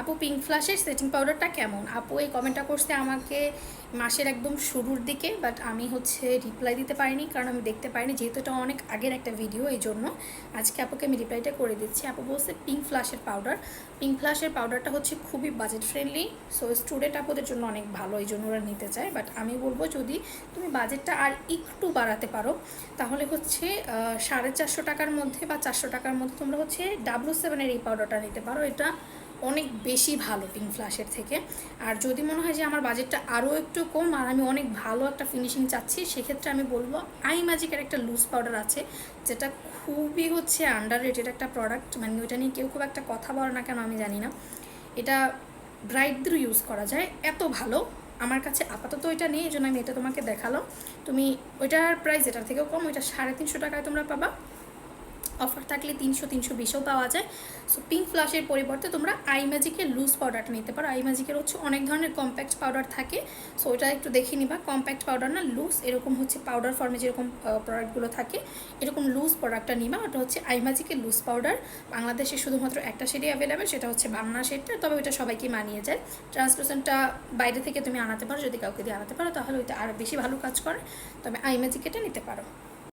আপু pink ফ্লাশের setting পাউডারটা কেমন? আপু, এই কমেন্টটা করছে আমাকে মাসের একদম শুরুর দিকে বাট আমি হচ্ছে রিপ্লাই দিতে পারিনি, কারণ আমি দেখতে পারিনি, যেহেতু এটা অনেক আগের একটা ভিডিও এই জন্য আজকে আপুকে আমি রিপ্লাইটা করে দিচ্ছি। আপু বলছে পিঙ্ক ফ্লাশের পাউডার পিঙ্ক ফ্লাশের পাউডারটা হচ্ছে খুবই বাজেট ফ্রেন্ডলি সো স্টুডেন্ট আপুদের জন্য অনেক ভালো, এই জন্য ওরা নিতে চায়। বাট আমি বলব যদি তুমি বাজেটটা আর একটু বাড়াতে পারো, তাহলে হচ্ছে সাড়ে চারশো টাকার মধ্যে বা চারশো টাকার মধ্যে তোমরা হচ্ছে ডাব্লু সেভেনের এই পাউডারটা নিতে পারো। এটা অনেক বেশি ভালো পিঙ্ক ফ্লাশের থেকে। আর যদি মনে হয় যে আমার বাজেটটা আরও একটু কম আর আমি অনেক ভালো একটা ফিনিশিং চাচ্ছি, সেক্ষেত্রে আমি বলব আই ম্যাজিকের একটা লুজ পাউডার আছে, যেটা খুবই হচ্ছে আন্ডার রেটেড একটা প্রোডাক্ট মানে ওইটা নিয়ে কেউ খুব একটা কথা বলে না কেন আমি জানি না। এটা ব্রাইটদের ইউজ করা যায়, এত ভালো। আমার কাছে আপাতত ওইটা নেই, এই জন্য আমি এটা তোমাকে দেখালাম। তুমি ওইটার প্রাইস এটার থেকেও কম, ওইটা সাড়ে তিনশো টাকায় তোমরা পাবা। অফার থাকলে তিনশো তিনশো বিশও পাওয়া যায়। সো পিঙ্ক ফ্লাশের পরিবর্তে তোমরা আই ম্যাজিকের লুজ পাউডারটা নিতে পারো। আই ম্যাজিকের হচ্ছে অনেক ধরনের কম্প্যাক্ট পাউডার থাকে। সো ওটা একটু দেখে নিবা। কম্প্যাক্ট পাউডার না লুজ এরকম হচ্ছে পাউডার ফর্মে যেরকম প্রোডাক্টগুলো থাকে, এরকম লুজ প্রোডাক্টটা নিবা। ওটা হচ্ছে আই ম্যাজিকের লুজ পাউডার বাংলাদেশে শুধুমাত্র একটা শেডই অ্যাভেলেবেল সেটা হচ্ছে বাংলা শেডটা তবে ওইটা সবাইকে মানিয়ে যায়। ট্রান্সলুসেন্টটা বাইরে থেকে তুমি আনাতে পারো, যদি কাউকে দিয়ে আনাতে পারো, তাহলে ওইটা আরও বেশি ভালো কাজ করে। তবে আই ম্যাজিক এটা নিতে পারো।